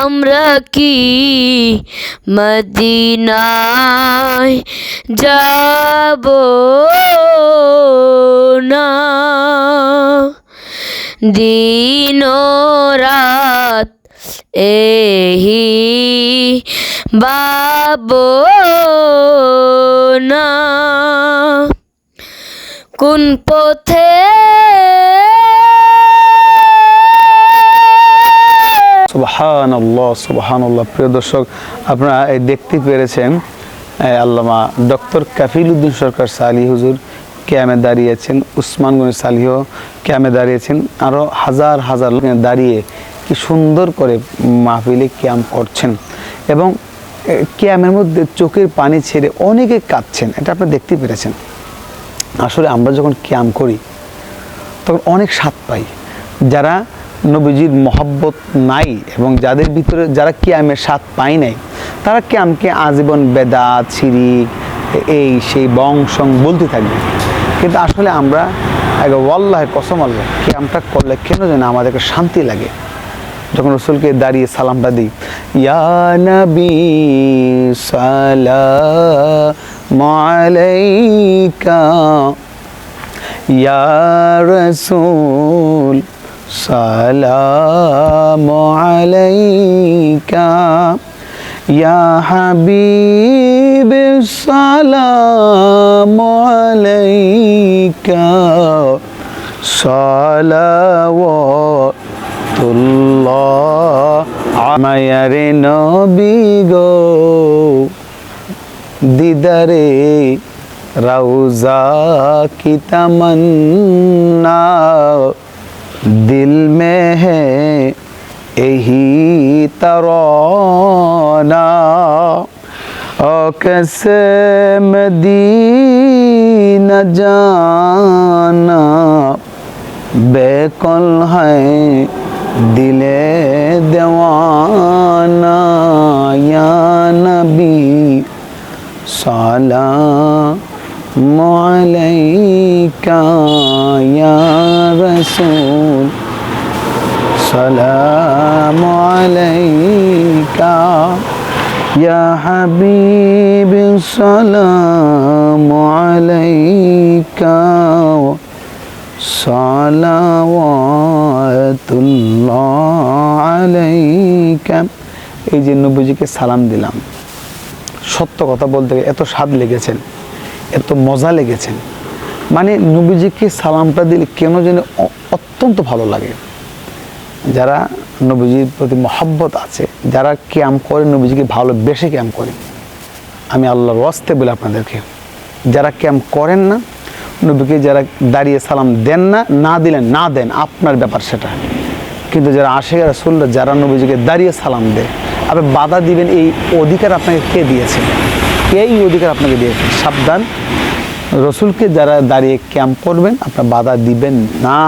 আমরা কি মদিনায় যাব না? দিন রাত এহি না। কোন পথে সুবহান আল্লাহ সুবহান আল্লাহ প্রিয় দর্শক, আপনারা এই দেখতে পেরেছেন আল্লামা ডক্টর কাফিল উদ্দিন সরকার সালি হুজুর, ক্যামে দাঁড়িয়েছেন, উসমান গনি সালিহ ক্যামে দাঁড়িয়েছেন আরও হাজার হাজার লোক দাঁড়িয়ে কি সুন্দর করে মাহফিলে ক্যাম্প করছেন এবং ক্যামের মধ্যে চোখের পানি ছেড়ে অনেকে কাঁদছেন, এটা আপনি দেখতে পেরেছেন। আসলে আমরা যখন ক্যাম্প করি, তখন অনেক স্বাদ পাই। যারা নবীজির মহব্বত নাই এবং যাদের ভিতরে যারা ক্যামের স্বাদ পাই নাই, তারা ক্যামকে আজীবন বেদা শিরিক, এই সেই বংশং বলতে থাকবে। কিন্তু আসলে আমরা আগে ওয়াল্লাহ কসম আল্লাহ, ক্যামটা করলে কেন যেন আমাদেরকে শান্তি লাগে? যখন রসুলকে দাঁড়িয়ে সালামটা দিই, ইয়া নবী সালাম আলাইকা, ইয়া রসুল সালাম আলাইকা ইয়া হাবিব সালাম আলাইকা সালাওয়াতুল্লাহ আমায়ারে নবী গো দিদারে রাউজা কি তামান্না। दिल में है यही तराना। कैसे मदीना जाना। बेकुल है दिले दीवाना। রাসূল। সালাম আলাইকা হাবিব, সালাম আলাইকা। সালাওয়াতুল্লাহ আলাইকা। এই যে নবীজিকে সালাম দিলাম। সত্য কথা বলতে এত স্বাদ লেগেছেন। এত মজা লেগেছেন মানে নবীজিকে সালামটা দিলে কেন যেন অত্যন্ত ভালো লাগে। যারা নবীজির প্রতি মহাব্বত আছে, যারা ক্যাম্প করে, নবীজিকে ভালোবেসে ক্যাম্প করে। আমি আল্লাহর রস্তে বলে আপনাদেরকে, যারা ক্যাম্প করেন না, নবীকে যারা দাঁড়িয়ে সালাম দেন না না দিলেন, না দেন, আপনার ব্যাপার সেটা। কিন্তু যারা আসে আশে রাসুল্লাহ যারা নবীজিকে দাঁড়িয়ে সালাম দেয় আপনি বাধা দিবেন এই অধিকার আপনাকে কে দিয়েছে? এই অধিকার আপনাকে দিয়েছে সাবধান। রসুলকে যারা দাঁড়িয়ে ক্যাম্প করবেন আপনার বাধা দিবেন না।